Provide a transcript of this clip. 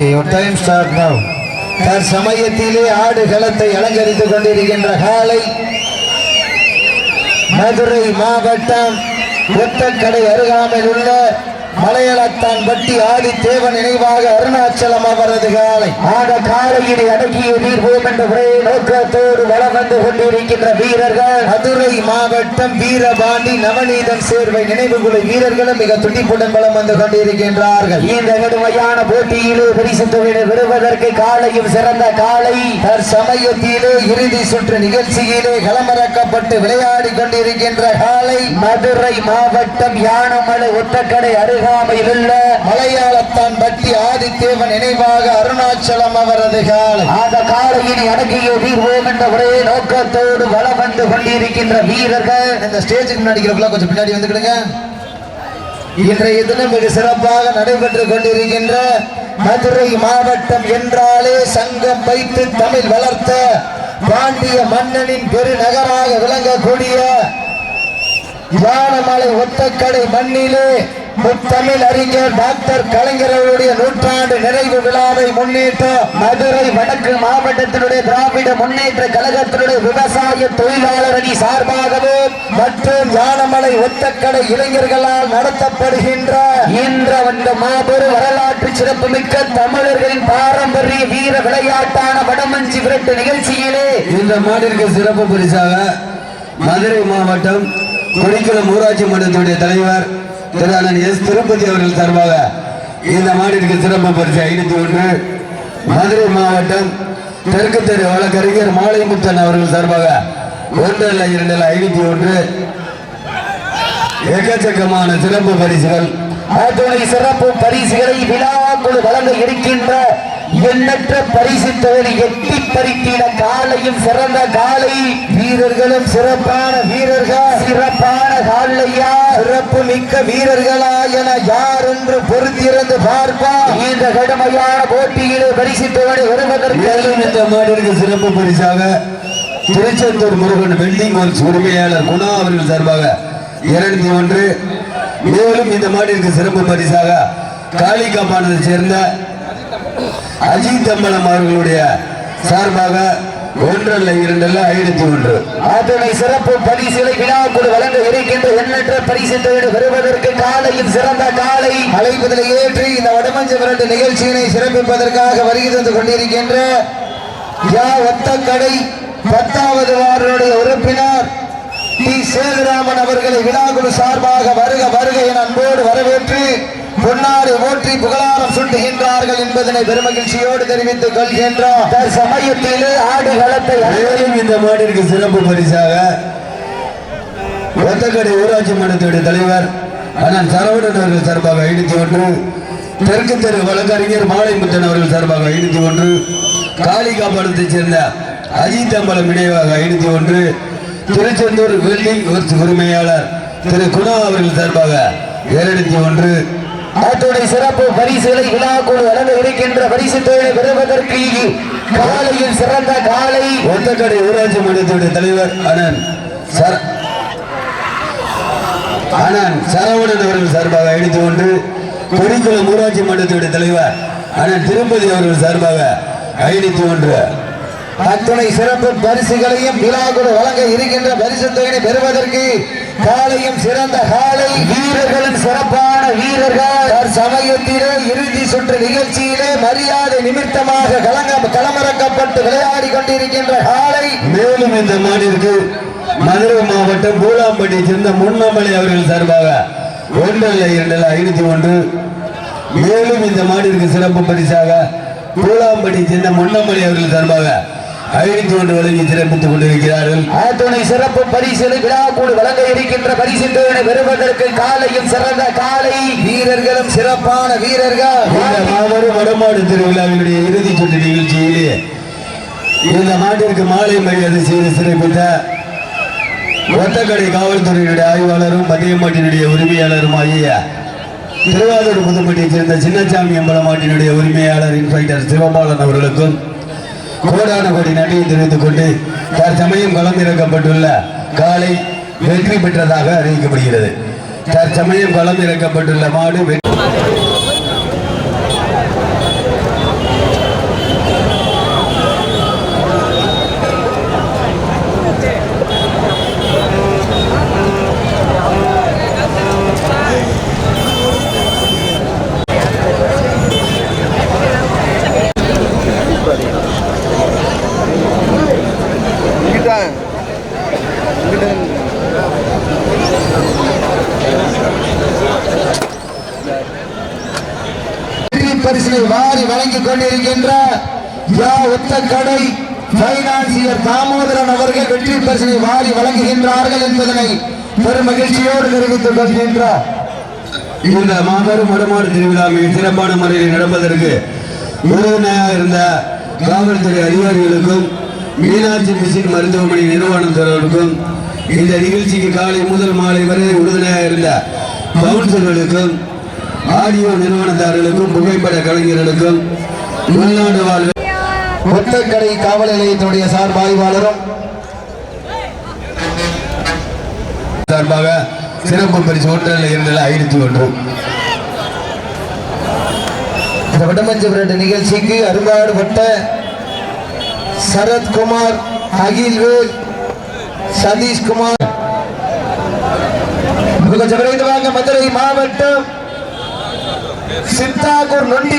Your time start now. தற்சமயத்திலே ஆடு களத்தை அலங்கரித்துக் கொண்டிருக்கின்ற காலை மதுரை மாவட்டம் ஒத்தக்கடை அருகாமையில் உள்ள மலையளத்தான் பட்டி ஆதி தேவன் நினைவாக அருணாச்சலம் அவரது காலை. ஆக காலையில் அடக்கிய நீர்வோம் என்ற ஒரே நோக்கத்தோடு வளம் வந்து கொண்டிருக்கின்ற வீரர்கள். மதுரை மாவட்டம் வீரபாண்டி நவநீதன் சேர்வை நினைவு குழு வீரர்களும் மிக துடிப்புடன் வளம் வந்து கொண்டிருக்கின்றார்கள். இந்த கடுமையான போட்டியிலே பரிசு தொகையை பெறுவதற்கு காலையும் சிறந்த காலை. தற்சமயத்திலே இறுதி சுற்று நிகழ்ச்சியிலே களமிறக்கப்பட்டு விளையாடி கொண்டிருக்கின்ற காலை. மதுரை மாவட்டம் யானமலை ஒத்தக்கடை அருகாமையில் உள்ள மலையாளத்தான் பட்டி ஆதித்தேவன் நினைவாக அருணாச்சலம் அவரது காலை. அந்த காலையினை அடக்கிய வீர்வோம் என்ற ஒரே நோக்கத்தோடு வளம் வந்து கொண்டிருக்கின்ற வீரர்கள். இந்த ஸ்டேஜுக்கு முன்னாடி கொஞ்சம் பின்னாடி வந்துக்கிடுங்க. இன்றைய தினம் மிக சிறப்பாக நடைபெற்றுக் கொண்டிருக்கின்ற மதுரை மாவட்டம் என்றாலே சங்கம் வைத்து தமிழ் வளர்த்த பாண்டிய மன்னனின் பெருநகராக விளங்கக்கூடிய யானமலை ஒத்தக்கடை மண்ணிலே முத்தமிழ் அறிஞர் டாக்டர் கலைஞர் அவருடைய நூற்றாண்டு நிறைவு விழாவை முன்னிட்டு மதுரை வடக்கு மாவட்டத்தினுடைய திராவிட முன்னேற்ற கழகத்தினுடைய விவசாய தொழிலாளர் அணி சார்பாகவும் மற்றும் யானமலை ஒத்தக்கடை இளைஞர்களால் நடத்தப்படுகின்ற இன்ற இந்த மாபெரும் வரலாற்று சிறப்புமிக்க தமிழர்களின் பாரம்பரிய வீர விளையாட்டான வடமஞ்சி விரட்டு நிகழ்ச்சியிலே இந்த மாநில சிறப்பு பரிசாக மதுரை மாவட்டம் கொடிக்குளம் ஊராட்சி மன்றத்துடைய தலைவர் திரு அண்ணன் எஸ். திருப்பதி அவர்கள் சார்பாக இந்த மாநிலத்துக்கு சிறப்பு பரிசு ஐநூத்தி ஒன்று. மதுரை மாவட்டம் தெற்கு தெரு வழக்கறிஞர் மாலைமுத்தன் அவர்கள் சார்பாக ஒன்றல்ல இல்லை ஐநூத்தி ஒன்று. எக்கச்சக்கமான சிறப்பு பரிசுகள். சிறப்பு பரிசுகளை விழாக்குழு வழங்க இருக்கின்ற எண்ணற்ற பரிசு எட்டி பறித்திட காலையும் சிறந்த காலை. வீரர்களும் சிறப்பான வீரர்கள். சிறப்பான காலையா. சிறப்பு மிக்க வீரர்களா என யார் என்று பொறுத்திருந்து பார்ப்பா இந்த கடுமையான போட்டியிலே பரிசு வருவதற்கு இந்த சிறப்பு பரிசாக திருச்செந்தூர் முருகன் வெல்டிங் ஒர்க்ஸ் உரிமையாளர் குணா அவர்கள் சார்பாக இருநூத்தி ஒன்று. மேலும் இந்த மாட்டிற்கு சிறப்பு பரிசாக காளிகாப்பானதை சேர்ந்த அஜித் அம்பலம் அவர்களுடைய சார்பாக ஒன்றல்ல இரண்டல்ல ஐநூத்தி ஒன்று. அத்துணை சிறப்பு பரிசுகளை விழாக்குழு வழங்க இருக்கின்ற எண்ணற்ற பரிசு தொகை வருவதற்கு காலையில் சிறந்த காலை. அழைப்பதில் ஏற்றி இந்த வடமஞ்ச விரட்டு நிகழ்ச்சியினை சிறப்பிப்பதற்காக வருகை தந்து கொண்டிருக்கின்ற யா ஒத்தக்கடை பத்தாவது வார்டுடைய உறுப்பினர் டி. சேதுராமன் அவர்களை விழாக்குழு சார்பாக வருக வருக என அன்போடு வரவேற்று பொன்னாறு ஓற்றி புகழாரம் சுட்டுகின்றார்கள் என்பதனை பெருமகிழ்ச்சியோடு தெரிவித்துக் கொள்கின்றோம். சமயத்திலே ஆடு களத்தை மேலும் இந்த மாட்டிற்கு சிறப்பு பரிசாக ஒத்தக்கடை ஊராட்சி மன்றத்துடைய தலைவர் அண்ணன் சரவணன் அவர்கள் சார்பாக ஐநூத்தி ஒன்று தெற்கு தெரு வழக்கறிஞர் மாலைமுத்தன் அவர்கள் சார்பாக ஐநூத்தி ஒன்று காளிகாபாலத்தைச் சேர்ந்த அஜித் அம்பலம் நினைவாக ஐநூத்தி ஒன்று திருச்செந்தூர் வெல்டிங் உரிமையாளர் திரு குணா அவர்கள் சார்பாக இருநூத்தி ஒன்று அத்துடைய சிறப்பு பரிசுகளை விழாக்குழு வழங்க இருக்கின்ற பரிசு தொழிலை பெறுவதற்கு காலையில் சிறந்த காலை. ஒத்தக்கடை ஊராட்சி மன்றத்துடைய தலைவர் அண்ணன் சர அண்ணன் சரவணன் அவர்கள் சார்பாக ஐநூத்தி ஒன்று கொடிக்குளம் ஊராட்சி மன்றத்துடைய தலைவர் அண்ணன் திருப்பதி அவர்கள் சார்பாக ஐநூத்தி ஒன்று அத்துணை சிறப்பு பரிசுகளையும் விழாக்குழு வழங்க இருக்கின்ற பரிசு தொகையை பெறுவதற்கு காலையும் சிறந்த காலை. வீரர்களும் சிறப்பான வீரர்கள். சமயத்திலே இறுதி சுற்று நிகழ்ச்சியிலே மரியாதை நிமித்தமாக கலங்க களமிறக்கப்பட்டு விளையாடி கொண்டிருக்கின்ற காலை. மேலும் இந்த மாநிலத்திற்கு மதுரை மாவட்டம் பூலாம்பட்டியை சேர்ந்த முன்னமலை அவர்கள் சார்பாக ஒன்றல்ல இரண்டல்ல ஐநூத்தி ஒன்று. மேலும் இந்த மாநிலத்திற்கு சிறப்பு பரிசாக பூலாம்பட்டியை சேர்ந்த முன்னமலை அவர்கள் சார்பாக ஐநூத்தி ஒன்று வழங்கி சிறப்பித்துக் கொண்டிருக்கிறார்கள். அத்துணை சிறப்பு பரிசுகளை விழாக்குழு வழங்க இருக்கின்ற பரிசு தொகையை பெறுவதற்கு காலையும் சிறந்த காலை. வீரர்களும் சிறப்பான வீரர்கள். இந்த மாபெரும் வடமாடு திருவிழாவினுடைய இறுதி சுற்று நிகழ்ச்சியிலே இந்த நாட்டிற்கு மாலை மரியாதை செய்து சிறப்பித்த ஒத்தக்கடை காவல்துறையினுடைய ஆய்வாளரும் மதியமாட்டினுடைய உரிமையாளரும் ஆகிய திருவாரூர் புதுப்பட்டியைச் சேர்ந்த சின்னசாமி அம்பலமாட்டினுடைய உரிமையாளர் இன்ஸ்பெக்டர் சிவபாலன் அவர்களுக்கும் கோடான கோடி நன்றியை தெரிவித்துக் கொண்டு தற்சமயம் களமிறக்கப்பட்டுள்ள காலை வெற்றி பெற்றதாக அறிவிக்கப்படுகிறது. தற்சமயம் களமிறக்கப்பட்டுள்ள மாடு வழங்கிக் கொண்டிருக்கின்ற யா ஒத்த கடை பைனான்சியர் தாமோதரன் அவர்கள் வெற்றி பரிசனை வாரி வழங்குகின்றார்கள் என்பதனை பெரும் மகிழ்ச்சியோடு தெரிவித்துக் கொள்கின்றார் இந்த மாபெரும் வடமாடு திருவிழா மிக சிறப்பான முறையில் நடப்பதற்கு உறுதுணையாக இருந்த காவல்துறை அதிகாரிகளுக்கும் மீனாட்சி மிஷின் மருத்துவமனை நிறுவனத்தினருக்கும் இந்த நிகழ்ச்சிக்கு காலை முதல் மாலை வரை உறுதுணையாக இருந்த கவுன்சிலர்களுக்கும் ஆடியோ நிறுவனத்தார்களுக்கும் புகைப்பட கலைஞர்களுக்கும் உள்நாடு வாழ்வு. ஒத்தக்கடை காவல் நிலையத்தினுடைய சார்பாய்வாளரும் சார்பாக சிறப்பு பரிசு ஒன்றில் இரண்டில் ஐநூத்தி ஒன்று. இந்த வடமஞ்சு விரட்டு நிகழ்ச்சிக்கு அரும்பாடுபட்ட சரத்குமார் அகில்வேல் சதீஷ்குமார். வாங்க மதுரை மாவட்டம் சித்தாகூர் நொண்டி